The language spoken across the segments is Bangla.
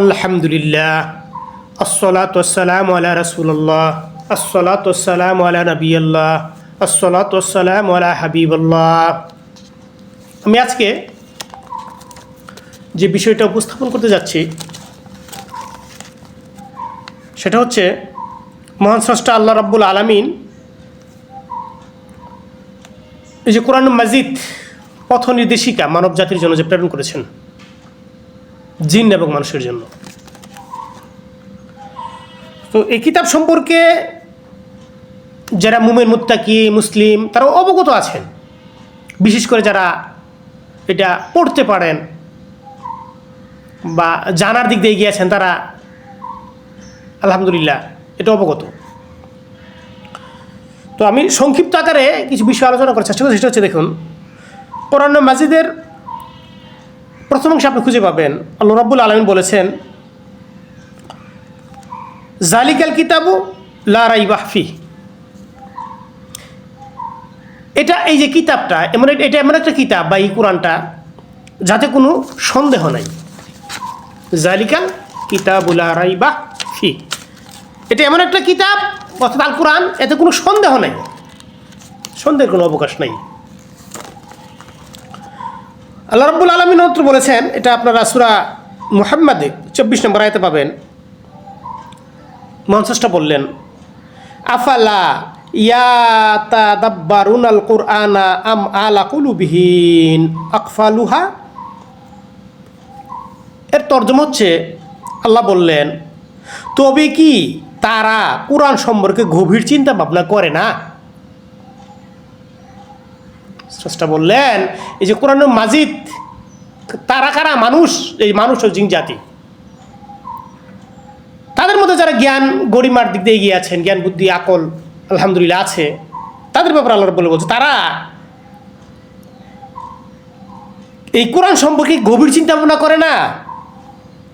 আলহামদুলিল্লাহ। আসসালাতু আসসালামু আলা রাসূলুল্লাহ। আসসালাতু আসসালামু আলা নবিয়াল্লাহ আসসালাতু আসসালামু আলা হাবিবাল্লাহ। আমি আজকে যে বিষয়টা উপস্থাপন করতে যাচ্ছি, সেটা হচ্ছে মহান স্রষ্টা আল্লাহ রাব্বুল আলামিন এই যে কোরআন মাজিদ পথ নির্দেশিকা মানব জাতির জন্য যে প্রেরণ করেছেন। জিন এবং মানুষের জন্য। তো এই কিতাব সম্পর্কে যারা মুমের মুত্তাকি, মুসলিম, তারা অবগত আছেন। বিশেষ করে যারা এটা পড়তে পারেন বা জানার দিক দিয়ে গিয়েছেন তারা আলহামদুলিল্লাহ এটা অবগত। তো আমি সংক্ষিপ্ত আকারে কিছু বিষয় আলোচনা করার চেষ্টা করছি, সেটা হচ্ছে দেখুন, কোরআন মাজিদের প্রথম অংশে আপনি খুঁজে পাবেন। আল্লাহ রাব্বুল আলমিন বলেছেন, জালিকাল কিতাবু লারাই বাহফি এটা এই যে কিতাবটা, এমন এটা এমন একটা কিতাব বা এই কোরআনটা, যাতে কোনো সন্দেহ নাই। জালিকাল কিতাবুল লারাই ফি। এটা এমন একটা কিতাব, অর্থাৎ আল কোরআন এতে কোনো সন্দেহ নাই। সন্দেহের কোনো অবকাশ নাই। আল্লাহ রব্বুল আলমিন অত্র বলেছেন, এটা আপনারা সুরা মুহাম্মাদে চব্বিশ নম্বর আয়তে পাবেন। মহানসষ্টা বললেন, আফালা আম আলা কুলুবিহীন এর তর্জম হচ্ছে, আল্লাহ বললেন, তবে কি তারা কোরআন সম্পর্কে গভীর চিন্তা ভাবনা করে না? স্রষ্টা বললেন, এই যে কোরআন মাজিদ, তারা কারা? মানুষ, এই মানুষ ও জিন জাতি। তাদের মধ্যে যারা জ্ঞান গরিমার দিক দিয়ে এগিয়ে আছেন, জ্ঞান, বুদ্ধি, আকল, আলহামদুলিল্লাহ আছে, তাদের ব্যাপারে আল্লাহ বলে বলছে, তারা এই কোরআন সম্পর্কে গভীর চিন্তা ভাবনা করে না?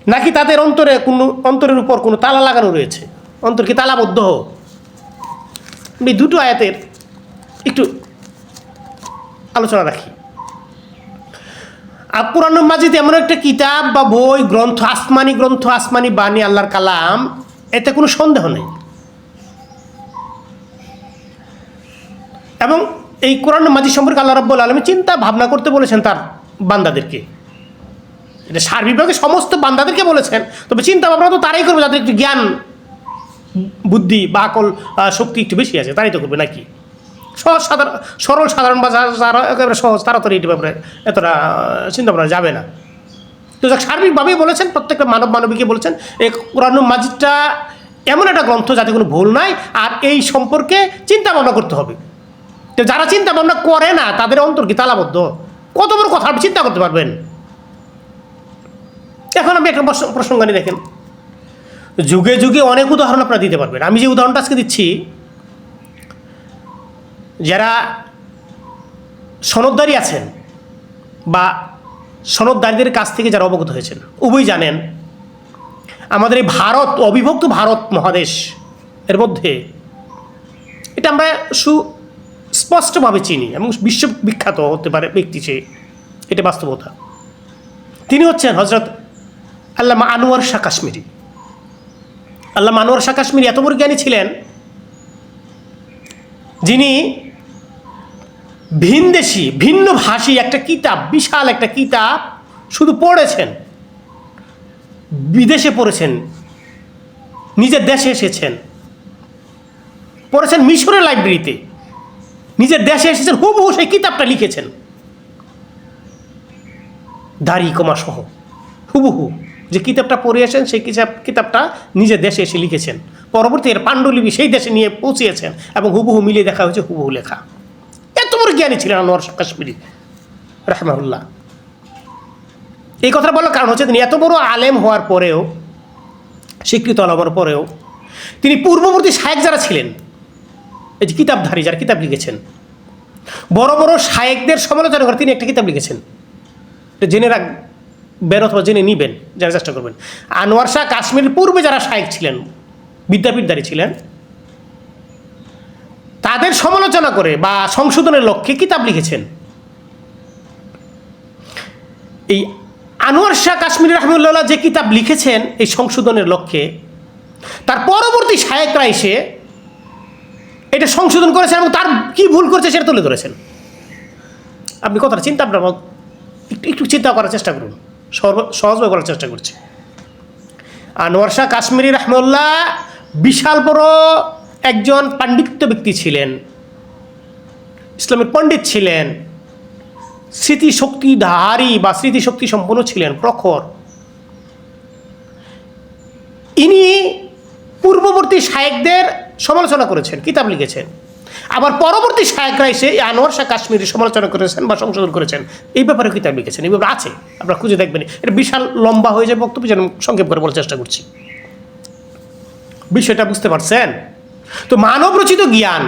নাকি তাদের অন্তরে কোনো, অন্তরের উপর কোনো তালা লাগানো রয়েছে? অন্তর কি তালাবদ্ধ? আমি দুটো আয়াতের একটু আলোচনা রাখি। কোরআন মাজিদ এমন একটা কিতাব বা বই, গ্রন্থ, আসমানি গ্রন্থ, আসমানি বাণী, আল্লাহর কালাম, এতে কোনো সন্দেহ নেই। এবং এই কোরআন মাজিদ সম্পর্কে আল্লাহ রব্বুল আলমী চিন্তা ভাবনা করতে বলেছেন তার বান্দাদেরকে। এটা সার্বিকভাবে সমস্ত বান্দাদেরকে বলেছেন, তবে চিন্তা ভাবনা তো তারাই করবে, যাদের একটু জ্ঞান, বুদ্ধি বা আকল শক্তি একটু বেশি আছে, তারাই তো করবে নাকি? সহজ সাধারণ, সরল সাধারণ বা যারা একেবারে সহজ তো এই ব্যাপারে এতটা চিন্তা ভাবনা যাবে না। তো যাক, সার্বিকভাবেই বলেছেন, প্রত্যেকটা মানব মানবীকে বলেছেন এই কোরআন মাজিদটা এমন একটা গ্রন্থ যাতে কোনো ভুল নাই, আর এই সম্পর্কে চিন্তা ভাবনা করতে হবে। তো যারা চিন্তা ভাবনা করে না, তাদের অন্তর কি তালাবদ্ধ? কত বড় কথা, আপনি চিন্তা করতে পারবেন। এখন আমি একটা প্রসঙ্গ- নিয়ে দেখেন। যুগে যুগে অনেক উদাহরণ আপনারা দিতে পারবেন। আমি যে উদাহরণটা আজকে দিচ্ছি সনদদারি আছেন বা সনদদারীদের কাছ থেকে যারা অবগত হয়েছেন উভয় জানেন আমাদের এই ভারত, অবিভক্ত ভারত মহাদেশ এর মধ্যে এটা আমরা সুস্পষ্টভাবে চিনি এবং বিশ্ববিখ্যাত হতে পারে ব্যক্তি সে, এটা বাস্তবতা। তিনি হচ্ছেন হজরত আল্লামা আনোয়ার শাহ কাশ্মীরি। আল্লামা আনোয়ার শাহ কাশ্মীরি এত বড় জ্ঞানী ছিলেন যিনি ভিনদেশি ভিন্ন ভাষী একটা কিতাব, বিশাল একটা কিতাব শুধু পড়েছেন। বিদেশে পড়েছেন। নিজের দেশে এসেছেন। পড়েছেন মিশরের লাইব্রেরিতে। নিজের দেশে এসেছেন, হুবহু সেই কিতাবটা লিখেছেন। দাড়ি কমা সহ। হুবহু যে কিতাবটা পড়ে আসেন, সেই কিতাব কিতাবটা নিজের দেশে এসে লিখেছেন। পরবর্তী এর পাণ্ডুলিপি সেই দেশে নিয়ে পৌঁছিয়েছেন এবং হুবহু মিলিয়ে দেখা হয়েছে হুবহু লেখা। বড় জ্ঞানী ছিলেন আনোয়ার কাশ্মীরি, রাহমাহুল্লাহ। এই কথা বলার কারণ হচ্ছে তিনি এত বড় আলেম হওয়ার পরেও, স্বীকৃত হওয়ার পরেও তিনি পূর্ববর্তী শায়েক যারা ছিলেন, এই যে কিতাবধারী যারা কিতাব লিখেছেন, বড় বড় শায়েকদের সমালোচনা করে তিনি একটা কিতাব লিখেছেন। জেনে রাখ, বের অথবা জেনে নিবেন জানার চেষ্টা করবেন। আনোয়ার শাহ কাশ্মীর পূর্বে যারা শায়েক ছিলেন, বিদ্যাপীঠধারী ছিলেন তাদের সমালোচনা করে বা সংশোধনের লক্ষ্যে কিতাব লিখেছেন। এই আনোয়ার শাহ কাশ্মীর রহমুল্লাহ যে কিতাব লিখেছেন এই সংশোধনের লক্ষ্যে, তার পরবর্তী শায়েকরা এসে এটা সংশোধন করেছেন এবং তার কি ভুল করেছে সেটা তুলে ধরেছেন। আপনি কথাটা চিন্তা আপনার একটু একটু চিন্তা করার চেষ্টা করুন সহজভাবে করার চেষ্টা করছি। আনোয়ার শাহ কাশ্মীরি রহমুল্লাহ বিশাল বড় একজন পাণ্ডিত্য ব্যক্তি ছিলেন। ইসলামের পণ্ডিত ছিলেন। স্মৃতিশক্তিধারী বা স্মৃতিশক্তি সম্পন্ন ছিলেন প্রখর। ইনি পূর্ববর্তী শায়েকদের সমালোচনা করেছেন, কিতাব লিখেছেন। আবার পরবর্তী শায়েকরা এসে আনোয়ার শাহ কাশ্মীরি সমালোচনা করেছেন বা সংশোধন করেছেন। এই ব্যাপারে কিতাব লিখেছেন, এই ব্যাপারে আছে, আপনারা খুঁজে দেখবেন। এটা বিশাল লম্বা হয়ে যায় বক্তব্য, যেন সংক্ষেপ করে বলার চেষ্টা করছি। বিষয়টা বুঝতে পারছেন? তো মানব রচিত জ্ঞান,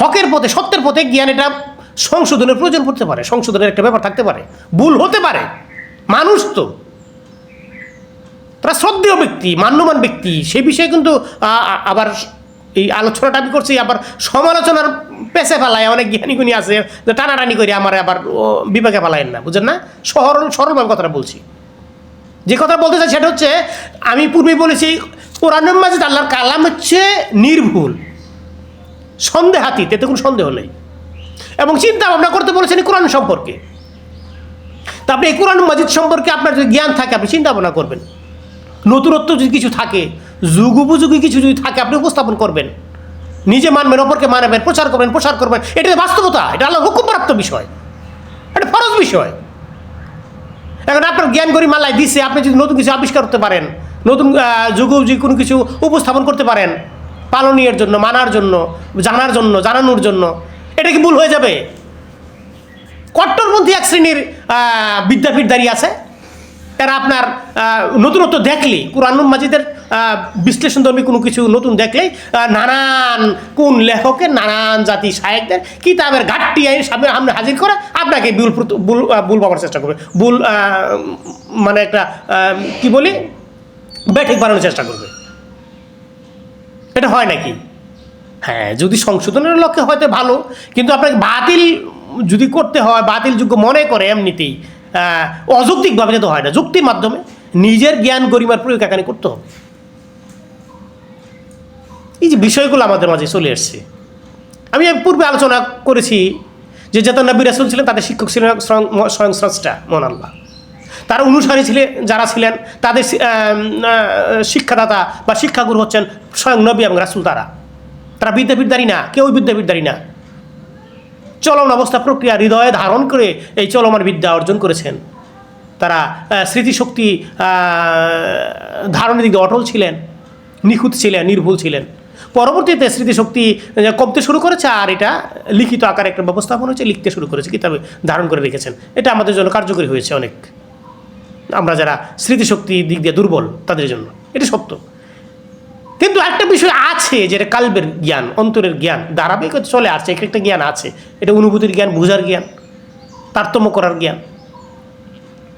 হকের পথে, সত্যের পথে জ্ঞান এটা সংশোধনের প্রয়োজন পড়তে পারে, সংশোধনের একটা ব্যাপার থাকতে পারে, ভুল হতে পারে, মানুষ তো। তারা শ্রদ্ধেয় ব্যক্তি, মান্যমান ব্যক্তি সেই বিষয়ে কিন্তু আবার এই আলোচনাটা আমি করছি, আবার সমালোচনার পেছে ফেলায় অনেক জ্ঞানী গুণী আছে, যে টানাটানি করে আমার আবার বিবেকে ফেলায়েন না, বুঝেন না? সরল সরলভাবে কথাটা বলছি। যে কথা বলতে চাই সেটা হচ্ছে, আমি পূর্বেই বলেছি কোরআন মাজিদ আল্লাহর কালাম হচ্ছে নির্ভুল। সন্দেহাতীত, এতে কোনো সন্দেহ নেই। এবং চিন্তা ভাবনা করতে বলেছেন কোরআন সম্পর্কে। তা আপনি এই কোরআন মাজিদ সম্পর্কে আপনার যদি জ্ঞান থাকে, আপনি চিন্তা ভাবনা করবেন। নতুনত্ব যদি কিছু থাকে, যুগ উপযোগী কিছু যদি থাকে, আপনি উপস্থাপন করবেন। নিজে মানবেন, অপরকে মানবেন, প্রচার করবেন, প্রসার করবেন, এটা বাস্তবতা, এটা আল্লাহ হুকুমপ্রাপ্ত বিষয়। এটা ফরজ বিষয়। এখন আপনার জ্ঞান গরি মালায় দিছে, আপনি যদি নতুন কিছু আবিষ্কার করতে পারেন নতুন যুগ যে কোনো কিছু উপস্থাপন করতে পারেন পালনীয়ের জন্য, মানার জন্য, জানার জন্য, জানানোর জন্য, এটা কি ভুল হয়ে যাবে? কট্টরপন্থী এক শ্রেণির বিদ্যাপীঠ দাঁড়িয়ে আছে। এরা আপনার নতুনত্ব দেখলেই, কোরআনুল মাজিদের বিশ্লেষণধর্মী কোনো কিছু নতুন দেখলেই নানান কোন লেখকের, নানান জাতি সাহেবদের কিতাবের ঘাটটি আইন সামনে সামনে হাজির করে আপনাকে ভুল ভুল ভুল পাওয়ার চেষ্টা করবে। ভুল মানে একটা কি বলি? ব্যাঠিক বানানোর চেষ্টা করবে। এটা হয় নাকি? হ্যাঁ যদি সংশোধনের লক্ষ্যে হয়তো ভালো, কিন্তু আপনাকে বাতিল যদি করতে হয়, বাতিলযোগ্য মনে করে এমনিতেই অযৌক্তিকভাবে যেতে হয় না। যুক্তির মাধ্যমে নিজের জ্ঞান গরিমার প্রয়োগ এখানে করতে হবে। এই যে বিষয়গুলো আমাদের মাঝে চলে এসছে। আমি পূর্বে আলোচনা করেছি যে যেত নবী রাসুল ছিলেন, তাদের শিক্ষক ছিলেন স্বয়ং স্রষ্টা তার অনুসারী ছিলেন যারা ছিলেন, তাদের শিক্ষাদাতা বা শিক্ষাগুরু হচ্ছেন স্বয়ং নবী এবং রাসুল তারা। তারা বিদ্যাপীঠদারী না কেউ বিদ্যাপীঠদারী না। চলমান অবস্থা প্রক্রিয়া হৃদয়ে ধারণ করে এই চলমান বিদ্যা অর্জন করেছেন। তারা স্মৃতিশক্তি ধারণের দিকে অটল ছিলেন, নিখুঁত ছিলেন, নির্ভুল ছিলেন। পরবর্তীতে স্মৃতিশক্তি কমতে শুরু করেছে আর এটা লিখিত আকারে একটা ব্যবস্থাপন হয়েছে লিখতে শুরু করেছে, কিতাবে ধারণ করে রেখেছেন। এটা আমাদের জন্য কার্যকরী হয়েছে অনেক। আমরা যারা স্মৃতিশক্তি দিক দিয়ে দুর্বল, তাদের জন্য। এটা সত্য। কিন্তু একটা বিষয় আছে যেটা কালবের জ্ঞান, অন্তরের জ্ঞান, ধারাবাহিকতা চলে আসছে, এক একটা জ্ঞান আছে। এটা অনুভূতির জ্ঞান, বোঝার জ্ঞান, তারতম্য করার জ্ঞান।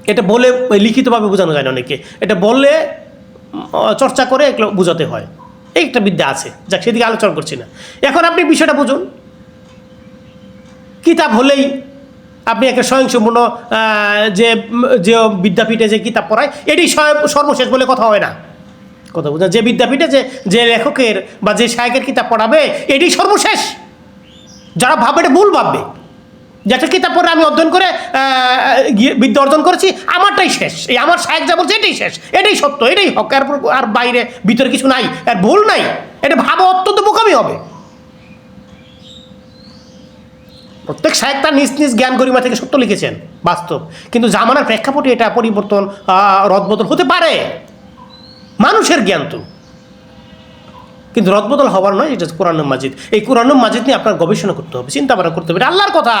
এটা বলে লিখিতভাবে বোঝানো যায় না অনেকে এটা বললে চর্চা করে এগুলো বোঝাতে হয়। এই একটা বিদ্যা আছে, যাক সেদিকে আলোচনা করছি না। এখন আপনি বিষয়টা বুঝুন। কিতাব হলেই আপনি একটা স্বয়ংসম্পূর্ণ যে যে বিদ্যাপীঠে যে কিতাব পড়ায়, এটি সর্বশেষ বলে কথা হয় না। কথা বুঝা, যে বিদ্যাপীঠে যে যে লেখকের বা যে শায়কের কিতাব পড়াবে, এটি সর্বশেষ। যারা ভাববে, এটা ভুল ভাববে। যে একটা কিতাব পড়ে আমি অধ্যয়ন করে বিদ্যা অর্জন করেছি, আমারটাই শেষ। এই আমার শায়ক যা বলছে, এটাই শেষ। এটাই সত্য, এটাই হক। আর বাইরে ভিতরে কিছু নাই আর ভুল নাই। এটা ভাবা অত্যন্ত বোকামি হবে। প্রত্যেক সাহেব তার নিজ নিজ জ্ঞান গরিমা থেকে সত্য লিখেছেন, বাস্তব। কিন্তু জামানার প্রেক্ষাপটে এটা পরিবর্তন রদবদল হতে পারে। মানুষের জ্ঞান তো। কিন্তু রদবদল হওয়ার নয়, এটা কোরআন মাজিদ। এই কোরআন মাজিদ নিয়ে আপনার গবেষণা করতে হবে, চিন্তা ভাবনা করতে হবে। আল্লাহর কথা।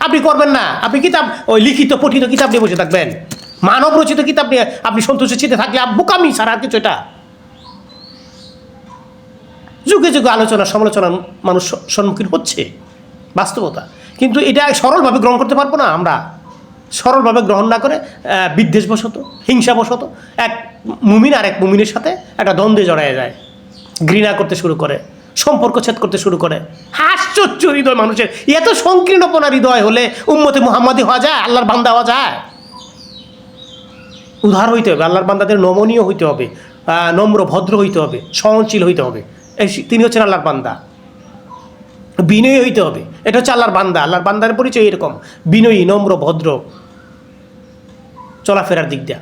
আপনি করবেন না। আপনি কিতাব, ওই লিখিত, পঠিত কিতাব নিয়ে বসে থাকবেন। মানব রচিত কিতাব নিয়ে আপনি সন্তুষ্ট চিতে থাকলে বোকামি ছাড়া আর কিছু এটা। যুগে যুগে আলোচনা সমালোচনার মানুষ সম্মুখীন হচ্ছে। বাস্তবতা। কিন্তু এটা সরলভাবে গ্রহণ করতে পারব না আমরা। সরলভাবে গ্রহণ না করে বিদ্বেষবশত, হিংসাবশত এক মুমিন আর এক মুমিনের সাথে একটা দ্বন্দ্বে জড়ায় যায়। ঘৃণা করতে শুরু করে, সম্পর্ক ছেদ করতে শুরু করে। আশ্চর্য হৃদয় মানুষের। এত সংকীর্ণপনা হৃদয় হলে উম্মতে মুহাম্মাদি হওয়া যায়, আল্লাহর বান্দা হওয়া যায়? উদার হইতে হবে, আল্লাহর বান্দাদের নমনীয় হইতে হবে নম্র, ভদ্র হইতে হবে, সহনশীল হইতে হবে। এই তিনি হচ্ছেন আল্লাহর বান্দা। বিনয়ী হইতে হবে। এটা হচ্ছে আল্লাহর বান্দা। আল্লাহর বান্দার পরিচয় এরকম। বিনয়ী, নম্র, ভদ্র। চলাফেরার দিক দিয়ে।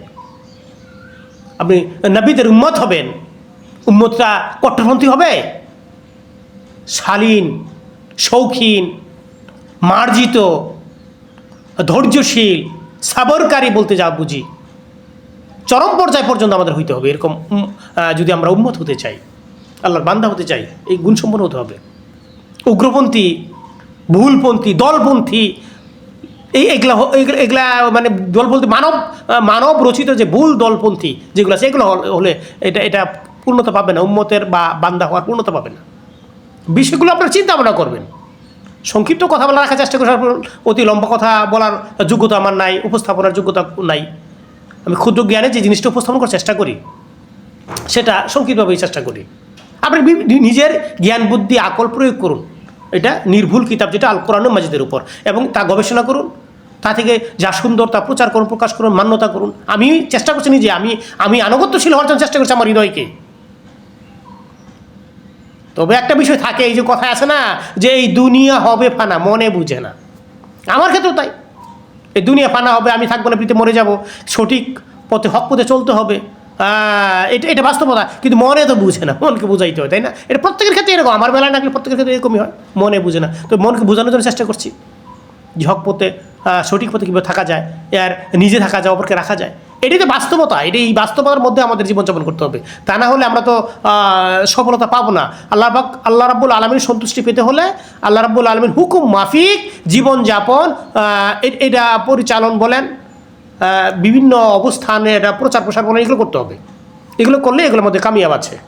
আপনি নবীদের উম্মত হবেন। উম্মতটা কট্টরপন্থী হবে। শালীন, শৌখিন, মার্জিত, ধৈর্যশীল, সাবরকারী বলতে যা বুঝি। চরম পর্যায় পর্যন্ত আমাদের হইতে হবে। এরকম যদি আমরা উন্মত হতে চাই, আল্লাহর বান্দা হতে চাই, এই গুণসম্পন্ন হতে হবে। উগ্রপন্থী, ভুলপন্থী, দলপন্থী, এই এগুলা এগুলা- মানে দল বলতে মানব মানব রচিত যে ভুল দলপন্থী যেগুলো আছে, এগুলো হলে এটা এটা পূর্ণতা পাবে না, উম্মতের বা বান্দা হওয়ার পূর্ণতা পাবে না। বিষয়গুলো আপনারা চিন্তা ভাবনা করবেন। সংক্ষিপ্ত কথা বলা রাখার চেষ্টা করার অতি লম্বা কথা বলার যোগ্যতা আমার নাই, উপস্থাপনার যোগ্যতা নাই। আমি ক্ষুদ্র জ্ঞানে যে জিনিসটা উপস্থাপন করার চেষ্টা করি, সেটা সংক্ষিপ্তভাবেই চেষ্টা করি। আপনি নিজের জ্ঞান, বুদ্ধি, আকল প্রয়োগ করুন। এটা নির্ভুল কিতাব যেটা আল কোরআন মাজিদের উপর। এবং তা গবেষণা করুন, তা থেকে যা সুন্দর তা প্রচার করুন, প্রকাশ করুন, মান্যতা করুন। আমি চেষ্টা করছি নিজে, আমি আমি আনুগত্যশীল হওয়ার জন্য চেষ্টা করছি আমার হৃদয়কে। তবে একটা বিষয় থাকে, এই যে কথা আছে না, যে এই দুনিয়া হবে ফানা, মনে বুঝে না। আমার ক্ষেত্রেও তাই। এই দুনিয়া ফানা হবে, আমি থাকব না পৃথিবী মরে যাব। সঠিক পথে, হক পথে চলতে হবে। এটা এটা বাস্তবতা কিন্তু মনে তো বুঝে না, মনকে বুঝাইতে হয়, তাই না? এটা প্রত্যেকের ক্ষেত্রে এরকম, আমার বেলায় না প্রত্যেকের ক্ষেত্রে এরকমই হয়, মনে বুঝে না। তো মনকে বোঝানোর জন্য চেষ্টা করছি হক পথে সঠিক পথে কীভাবে থাকা যায়, আর নিজে থাকা যায়, অপরকে রাখা যায়। এটাই তো বাস্তবতা, এটাই এই বাস্তবতার মধ্যে আমাদের জীবনযাপন করতে হবে। তা না হলে আমরা তো সফলতা পাবো না। আল্লাহ আল্লাহ রাব্বুল আলমীর সন্তুষ্টি পেতে হলে আল্লাহ রাব্বুল আলমীর হুকুম মাফিক জীবনযাপন এটা পরিচালন বলেন। বিভিন্ন অবস্থানে এটা প্রচার প্রসার এগুলো করতে হবে। এগুলো করলে এগুলোর মধ্যে কামিয়াব আছে।